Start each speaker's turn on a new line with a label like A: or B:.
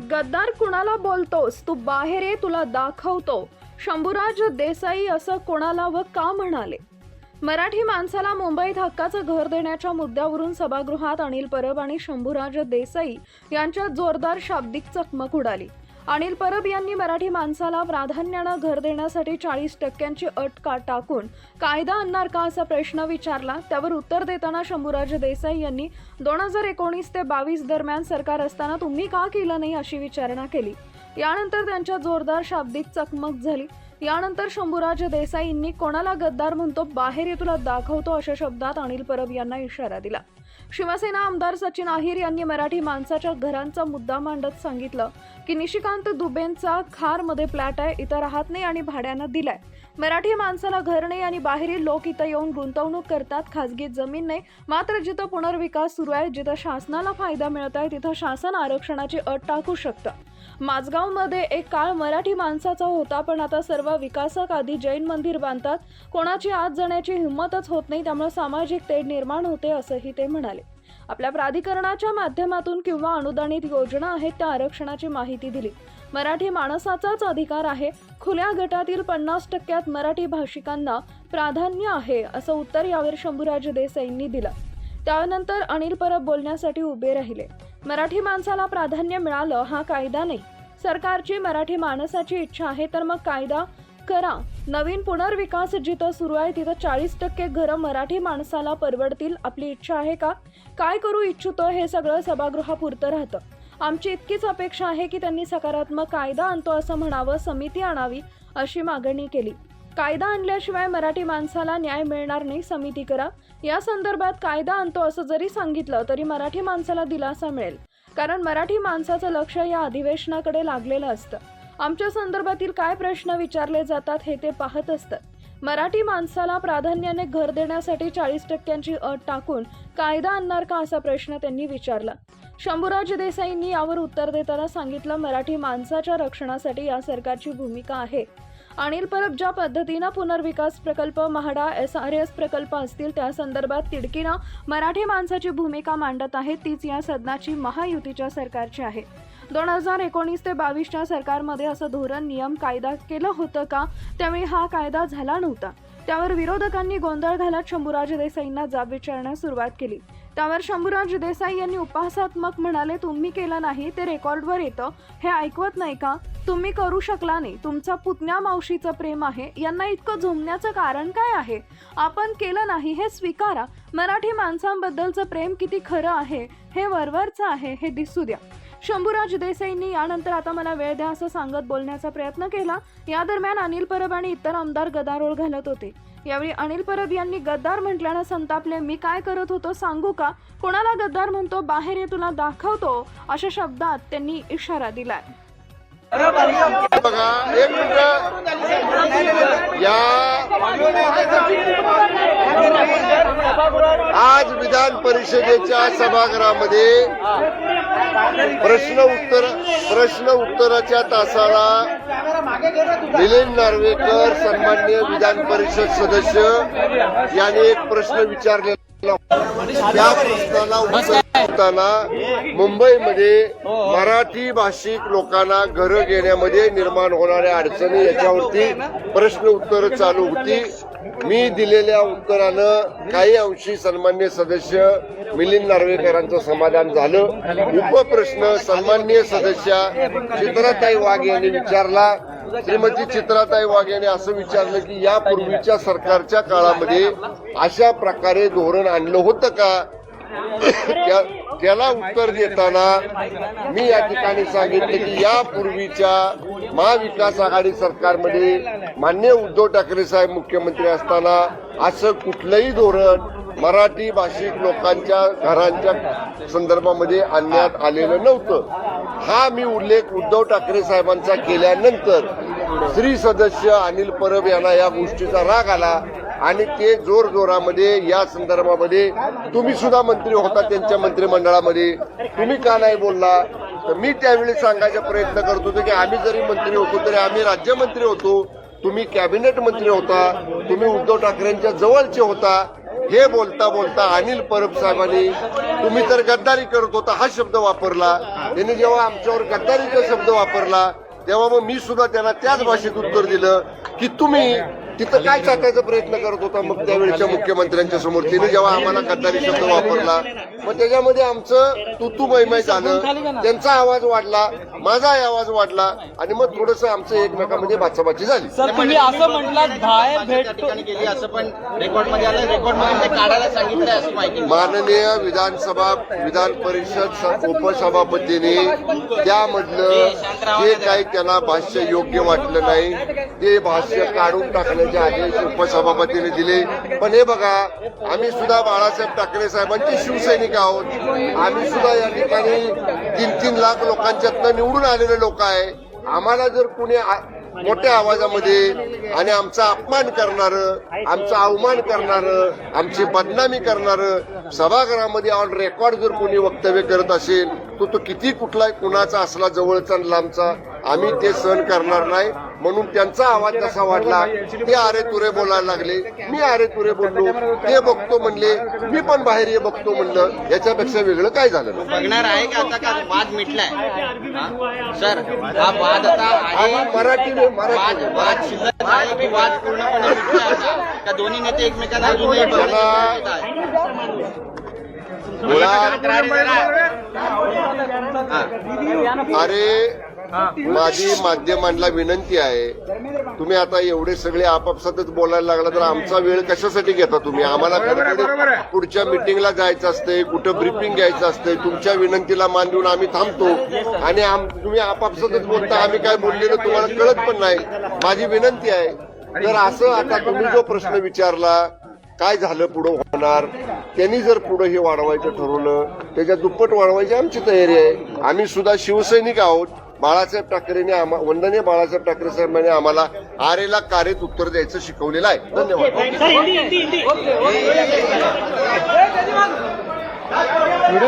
A: गद्दार कुणाला बोलतोस? तू बाहेर ये तुला दाखवतो. शंभूराज देसाई असं कोणाला व का म्हणाले? मराठी माणसाला मुंबईत हक्काचं घर देण्याच्या मुद्द्यावरून सभागृहात अनिल परब आणि शंभूराज देसाई यांच्यात जोरदार शाब्दिक चकमक उडाली. अनिल परब यांनी मराठी माणसाला प्राधान्यानं घर देण्यासाठी चाळीस टक्क्यांची अट का टाकून कायदा आणणार का असा प्रश्न विचारला? त्यावर उत्तर देताना शंभूराज देसाई यांनी दोन हजार एकोणीस ते बावीस दरम्यान सरकार असताना तुम्ही का केलं नाही अशी विचारणा केली? यानंतर त्यांच्या जोरदार शाब्दिक चकमक झाली. यानंतर शंभूराज देसाईंनी कोणाला गद्दार म्हणतो बाहेर ये तुला दाखवतो अशा शब्दात अनिल परब यांना इशारा दिला. शिवसेना आमदार सचिन अहिर यांनी मराठी माणसाच्या घरांचा मुद्दा मांडत सांगितलं की निशिकांत दुबेंचा खारमध्ये फ्लॅट आहे इथं राहत नाही आणि भाड्यानं दिलाय. मराठी माणसाला घर नाही आणि बाहेरील लोक इथं येऊन गुंतवणूक करतात. खाजगी जमीन नाही मात्र जिथं पुनर्विकास सुरू आहे जिथं शासनाला फायदा मिळत आहे तिथं शासन आरक्षणाची अट टाकू शकतं. माझगावमध्ये एक काळ मराठी माणसाचा होता पण आता सर्व विकासक आधी जैन मंदिर बांधतात. कोणाची आत जाण्याची हिंमतच होत नाही त्यामुळे सामाजिक तेढ निर्माण होते असंही ते म्हणाले. आपल्या प्राधिकरणाच्या माध्यमातून किंवा अनुदानित योजना आहेत त्या आरक्षणाची माहिती दिली. मराठी माणसाचाच अधिकार आहे. खुल्या गटातील पन्नास टक्क्यात मराठी भाषिकांना प्राधान्य आहे असं उत्तर यावर शंभूराज देसाईंनी दिलं. त्यानंतर अनिल परब बोलण्यासाठी उभे राहिले. मराठी माणसाला प्राधान्य मिळालं हा कायदा नाही. सरकारची मराठी माणसाची इच्छा आहे तर मग कायदा करा. नवीन पुनर्विकास जिथं सुरू आहे तिथं चाळीस टक्के घरं मराठी माणसाला परवडतील आपली इच्छा आहे का? काय करू इच्छितो हे सगळं सभागृहापुरतं राहतं. आमची इतकीच अपेक्षा आहे की त्यांनी सकारात्मक कायदा आणतो असं म्हणावं समिती आणावी अशी मागणी केली. कायदा आणल्याशिवाय मराठी माणसाला न्याय मिळणार नाही समिती करा. या संदर्भात कायदा आणतो असं जरी सांगितलं तरी मराठी माणसाला दिलासा मिळेल. कारण मराठी माणसाचं लक्ष या अधिवेशनाकडे लागलेलं असतं. आमच्या संदर्भातील काय प्रश्न विचारले जातात हे ते पाहत असतात. मराठी माणसाला प्राधान्याने घर देण्यासाठी चाळीस टक्क्यांची अट टाकून कायदा आणणार का असा प्रश्न त्यांनी विचारला. शंभूराज देसाईंनी यावर उत्तर देताना सांगितलं मराठी माणसाच्या रक्षणासाठी या सरकारची भूमिका आहे. अनिल परब ज्या पद्धतीनं पुनर्विकास प्रकल्प म्हाडा एस आर एस प्रकल्प असतील त्या संदर्भात तिडकीनं मराठी माणसाची भूमिका मांडत आहे तीच या सदनाची महायुतीच्या सरकारची आहे. दोन हजार एकोणीस ते बावीसच्या सरकारमध्ये असं धोरण नियम कायदा केलं होतं का? त्यावेळी हा कायदा झाला नव्हता. त्यावर विरोधकांनी गोंधळ घालत शंभूराज देसाईंना जाब विचारण्यास सुरुवात केली. त्यावर शंभूराज देसाई यांनी उपहासात्मक म्हणाले तुम्ही केलं नाही ते रेकॉर्डवर येतं. हे ऐकवत नाही का? तुम्ही करू शकला नाही. तुमचा पुतण्या मावशीचं प्रेम आहे. यांना इतकं झोमण्याचं कारण काय आहे? आपण केलं नाही हे स्वीकारा. मराठी माणसांबद्दलचं प्रेम किती खरं आहे हे वरवरचं आहे हे दिसू द्या. शंभूराज देसाईंनी यानंतर आता मला वेळ द्या असं सांगत बोलण्याचा प्रयत्न केला. या दरम्यान अनिल परब आणि इतर आमदार गदारोळ घालत होते. यावेळी अनिल परब यांनी गद्दार म्हटल्यानं संतापले मी काय करत होतो सांगू का? कोणाला गद्दार म्हणतो? बाहेर ये तुला दाखवतो अशा शब्दात त्यांनी इशारा दिलाय.
B: बघा एक मिनिट. या आज विधान परिषदेच्या सभागृहामध्ये प्रश्न उत्तर प्रश्न उत्तराच्या तासाला मिलिंद नार्वेकर सन्मान्य विधान परिषद सदस्य यांनी एक प्रश्न विचारले या प्रश्नाला उत्तर देताना मुंबईमध्ये मराठी भाषिक लोकांना घरं घेण्यामध्ये निर्माण होणाऱ्या अडचणी याच्यावरती प्रश्न उत्तर चालू होती. मी दिलेल्या उत्तरानं काही अंशी सन्मान्य सदस्य मिलिंद नार्वेकरांचं समाधान झालं. उपप्रश्न सन्मान्य सदस्या चित्राताई वाघ यांनी विचारला. श्रीमती चित्राताई वाघ यांनी असं विचारलं की यापूर्वीच्या सरकारच्या काळामध्ये अशा प्रकारे धोरण आणलं होतं का? त्याला उत्तर देताना मी या ठिकाणी सांगितलं की यापूर्वीच्या महाविकास आघाडी सरकारमध्ये मान्य उद्धव ठाकरे साहेब मुख्यमंत्री असताना असं कुठलंही धोरण मराठी भाषिक लोकांच्या घरांच्या संदर्भामध्ये आणण्यात आलेलं नव्हतं. हा मी उल्लेख उद्धव ठाकरे साहेबांचा केल्यानंतर श्री सदस्य अनिल परब यांना या गोष्टीचा राग आला आणि ते जोर जोरामध्ये या संदर्भामध्ये तुम्ही सुद्धा मंत्री होता त्यांच्या मंत्रिमंडळामध्ये. तुम्ही का नाही बोलला? तर मी त्यावेळी सांगायचा प्रयत्न करत होतो की आम्ही जरी मंत्री होतो तरी आम्ही राज्यमंत्री होतो. तुम्ही कॅबिनेट मंत्री होता. तुम्ही उद्धव ठाकरेंच्या जवळचे होता. हे बोलता बोलता अनिल परब साहेबांनी तुम्ही तर गद्दारी करत होता हा शब्द वापरला. त्यांनी जेव्हा आमच्यावर गद्दारीचा शब्द वापरला तेव्हा मग मी सुद्धा त्यांना त्याच भाषेत उत्तर दिलं की तुम्ही तिथं काय टाकायचा प्रयत्न करत होता मग त्यावेळेच्या मुख्यमंत्र्यांच्या समोर? तिने जेव्हा आम्हाला गद्दारी शब्द वापरला मग त्याच्यामध्ये आमचं तुतू मैमय झालं. त्यांचा आवाज वाढला माझाही आवाज वाढला आणि मग थोडस आमचं एकमेकांमध्ये बाचाबाची झाली.
C: सर तुम्ही असं म्हटलं भेट
D: केली असं पण रेकॉर्डमध्ये आलं. रेकॉर्डमध्ये ते काढायला सांगितलंय अशी माहिती
B: माननीय विधानसभा विधान परिषद उपसभापतींनी त्यामधलं जे काही त्यांना भाष्य योग्य वाटलं नाही. ते भाष्य काढून टाकण्याचे आदेश उपसभापतीने दिले. पण हे बघा आम्ही सुद्धा बाळासाहेब ठाकरे साहेबांचे शिवसैनिक आहोत. आम्ही सुद्धा या ठिकाणी तीन तीन लाख लोकांच्यातनं निवडून आलेले लोक आहे. आम्हाला जर कुणी मोठ्या आवाजामध्ये आणि आमचा अपमान करणारं आमचा अवमान करणारं आमची बदनामी करणारं सभागृहामध्ये ऑन रेकॉर्ड जर कोणी वक्तव्य करत असेल तो तो किती कुठला कुणाचा असला जवळचा लांबचा आम्ही ते सहन करणार नाही म्हणून त्यांचा आवाज जसा वाढला? ते आरे तुरे बोलायला लागले. मी आरे तुरे बोललो. ते बघतो म्हणले. मी पण बाहेर ये बघतो म्हणलं. याच्यापेक्षा वेगळं काय झालं.
D: बघणार आहे का आता? का वाद मिटलाय? सर हा वाद आता
B: मराठी
D: वाद
B: मराठी
D: वाद शिल्लक आहे की वाद पूर्णपणे मिटलाय आता का? दोन्ही नेते एकमेकांना.
B: अरे माझी माध्यमांना विनंती आहे तुम्ही आता एवढे सगळे आपापसातच बोलायला लागला तर आमचा वेळ कशासाठी घेता तुम्ही? आम्हाला पुढच्या मिटिंगला जायचं असतंय कुठं ब्रिफिंग घ्यायचं असतंय तुमच्या विनंतीला मान देऊन आम्ही थांबतो. आणि तुम्ही आपापसातच बोलता आम्ही काय बोललेलं तुम्हाला कळत पण नाही. माझी विनंती आहे तर असं आता तुम्ही जो प्रश्न विचारला काय झालं पुढं होणार? त्यांनी जर पुढं हे वाढवायचं ठरवलं त्याच्या दुप्पट वाढवायची आमची तयारी आहे. आम्ही सुद्धा शिवसैनिक आहोत बाळासाहेब ठाकरेने वंदनीय बाळासाहेब ठाकरे साहेबांनी आम्हाला आरेला कार्यत उत्तर द्यायचं शिकवलेलं आहे धन्यवाद